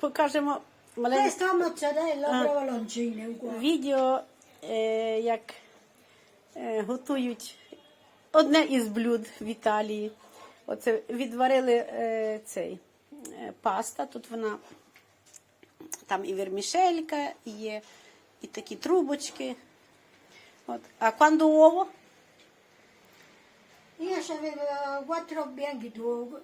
покажемо маленьке Questa mozzarella provoloncina uguale. відео, е, як е, готують одне із блюд в Італії. Оце відварили е, цей е, паста. Тут вона там і вермішелька, і є і такі трубочки. От. А quando uovo? Io avevo quattro bianchi d'uovo,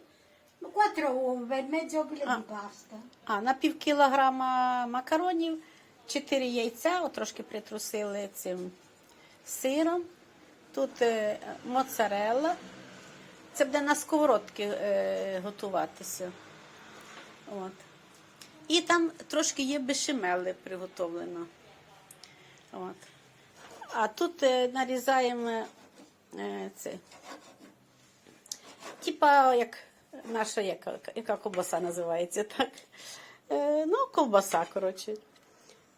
quattro per mezzo chilo di pasta. А, на пів кілограма макаронів, 4 яйця, от трошки притрусили цим сиром. Тут е, моцарелла. Це буде на сковородці е, готуватися. От. І там трошки є бешемели приготовлено. От. А тут е, нарізаємо е, це. Типа, як наша яка, яка ковбаса називається, так? Е, ну, ковбаса, коротше.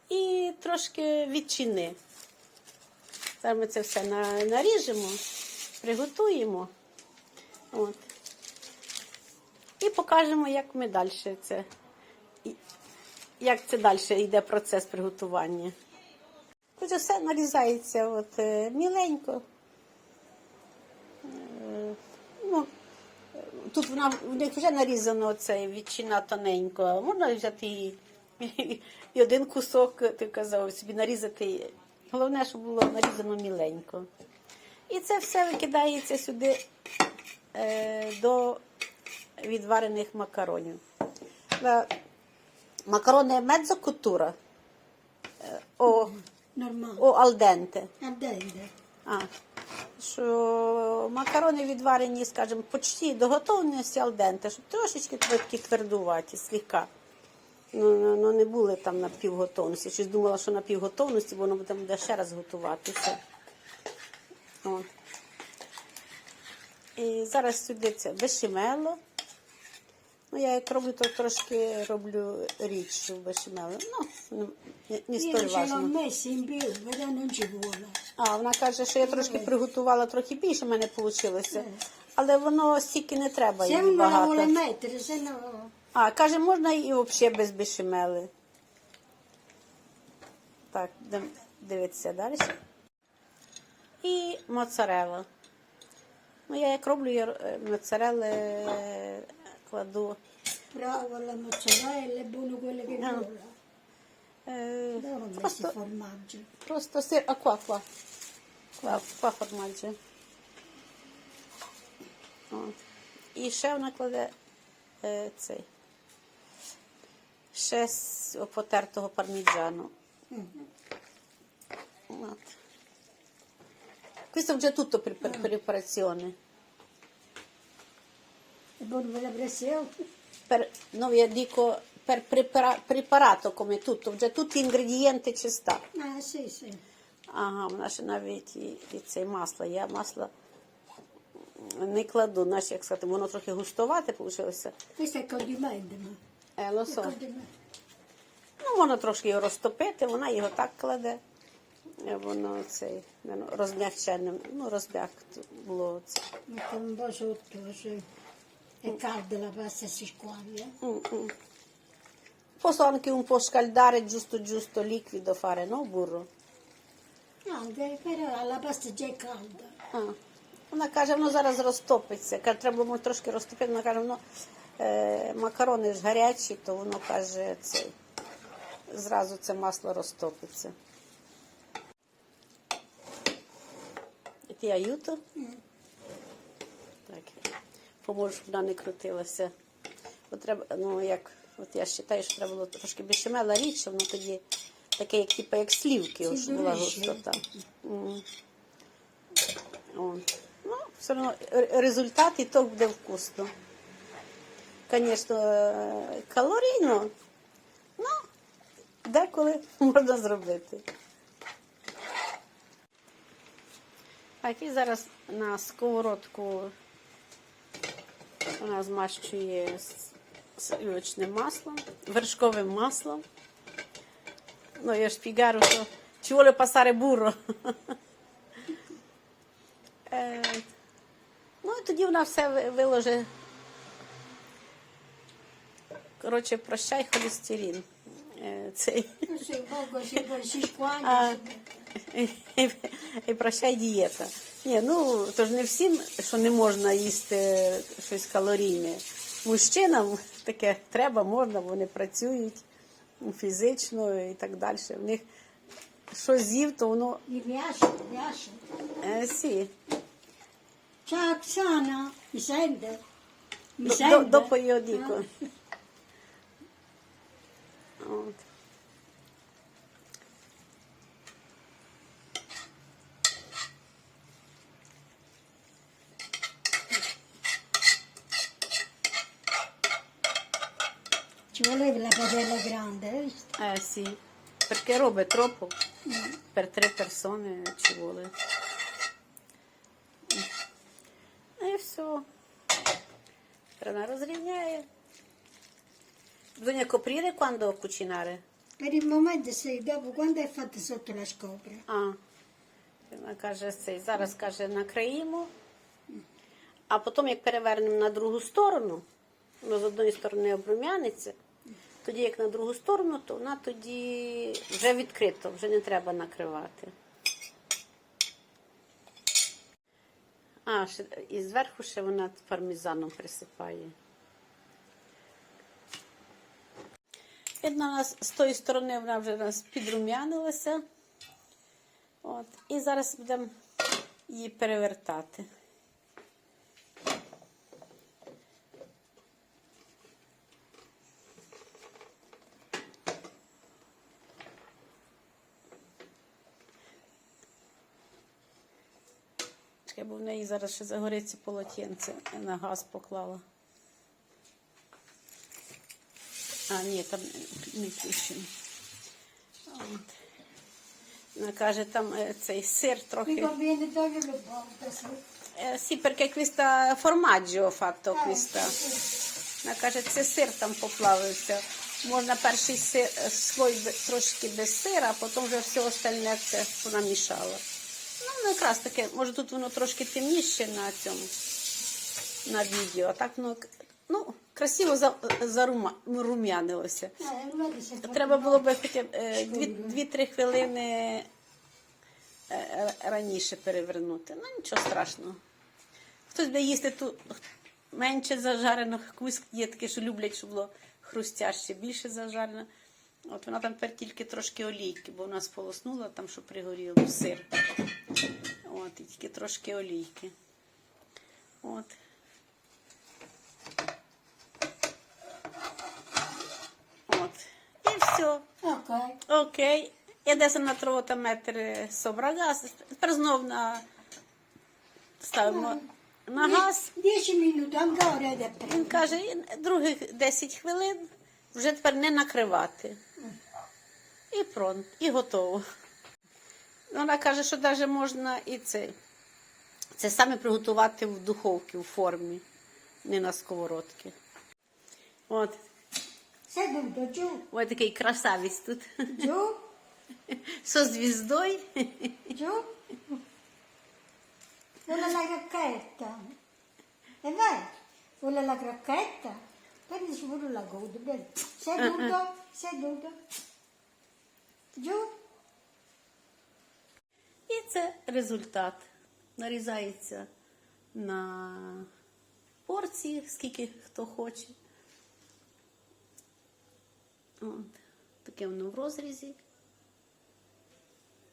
І трошки відчини. Зараз ми це все на- наріжемо, приготуємо. От. І покажемо, як ми далі це. Як це далі йде процес приготування. Отже, все нарізається от, е, міленько. Е, Тут вона в них вже нарізано цей відчина тоненько. Можна взяти і, і один кусок, ти казав, собі нарізати. Головне, щоб було нарізано міленько. І це все викидається сюди е, до відварених макаронів. Макарони меззокутура. Е, О, о алденте. Al dente. А, що макарони відварені, скажімо, почти до готовності алденте, щоб трошечки такі твердуваті, слегка. Ну, ну, ну, не були там на півготовності. Щось думала, що на півготовності, воно буде- буде ще раз готуватися. От. І зараз сюди це бешемело. Ну, я як роблю, то трошки роблю рідшу бешемело. Ну, не, не столь vuole. А, вона каже, що я трошки приготувала трохи більше, в мене вийшло. Але воно стільки не треба їй багато. А, каже, можна і взагалі без бешемели. Так, дивіться далі. І моцарелла. Ну, я як роблю, я е, моцарелли е, кладу. Bravo la mozzarella, è buono quello che Ah. vuole. Е, Dove ho messo просто, il formaggio? просто сир, а qua, qua. Qua, qua формаджі. От. І ще вона кладе е, цей. Ще з потертого парміджану. От. Questo вже tutto per, per preparazione. È buono per la pressione? Per, no, io dico per prepara- preparato come tutto, вже tutti gli ingredienti ci sta. Ah, sì, sì. Ага, в нас навіть і, і це масло. Я масло не кладу, знаєш, як сказати, воно трохи густовате вийшло. Questo è condimento. Е, лосо. condimento. Ну, можна трошки його розтопити, вона його так кладе. Е, Воно цей ну, розм'якчене, ну, розм'як було це. Metto un po' sotto, È calda la pasta si squaglia. М-м. Posso anche un po' scaldare giusto giusto liquido fare, no? Burro. Anche, però la pasta già è calda. А. Вона каже, воно зараз розтопиться. Каже, треба було трошки розтопити. Вона каже, воно е, макарони ж гарячі, то воно каже, це, зразу це масло розтопиться. Ти аюто? Так. Поможеш, щоб вона не крутилася. От треба, ну як, от я вважаю, що треба було трошки більшемела рідше, воно тоді таке, як, типу, як слівки, ось, була густота. Ну, все одно результат і то буде вкусно. Звісно, е, калорійно, ну, деколи можна зробити. Так, і зараз на сковородку вона змащує сливочним маслом, вершковим маслом. Ну, я ж фігару, що ci vuole passare burro. Ну і тоді вона все ви- виложить коротше, прощай холестерин. Е, Цей. І, і прощай дієта. Ні, ну то ж не всім, що не можна їсти щось калорійне. Мужчинам таке треба, можна, вони працюють фізично і так далі. В них що з'їв, то воно Mi piace, mi е, сі. Ciao Oksana, mi sente? Mi До, до періодіку. От. Ci voleva la padella grande, hai visto? Е, сі. Perché робить тропу per tre persone ci vuole. І все. Вона розрівняє. Bisogna coprire quando cucinare. Per il momento sì, dopo quando è fatta sotto la scopra. А, вона каже, цей, зараз каже, накриємо, а потім, як перевернемо на другу сторону, воно з одної сторони обрум'яниться, тоді як на другу сторону, то вона тоді вже відкрито, вже не треба накривати. А, ще, і зверху ще вона пармезаном присипає. Видно, нас з тої сторони вона вже нас підрум'янилася. От. І зараз будемо її перевертати. Чекай, бо в неї зараз ще загориться полотенце. Я на газ поклала. А, ні, там не. От. Вона каже, там е, цей сир трохи. sì. Sì, perché questa formaggio ho fatto questa. Вона каже, це сир там поплавився. Можна перший сир, е, слой трошки без сира, а потім вже все остальне це вона мішала. Ну, ну, якраз таке, може тут воно трошки темніше на цьому, на відео, а так воно ну, красиво за- зарум'янилося. Fa- Треба було б хоча б е, дві- 2-3 хвилини е, е, раніше перевернути. Ну, нічого страшного. Хтось буде їсти ту менше зажарено, комусь є таке, що люблять, щоб було хрустяще, більше зажарено. От вона там тепер тільки трошки олійки, бо вона сполоснула там, що пригоріло сир. От, і тільки трошки олійки. От. От. І все. Ok. Окей. І adesso una trovata mettere sopra gas. Тепер знов на... ставимо на газ. 10 minuti ancora ed Він каже, других 10 хвилин вже тепер не накривати. І і готово. Вона каже, що навіть можна і це. Це саме приготувати в духовці, в формі, не на сковородці. От, Seduto giù, ось такий красавець тут. giù, Со звіздою. giù. Vuole la. E vai. Vuole la crocchetta. Prendi pure la coda. bene. Seduto, seduto. І це результат. Нарізається на порції, скільки хто хоче. От. Таке воно в розрізі.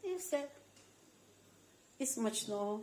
І все. І смачного.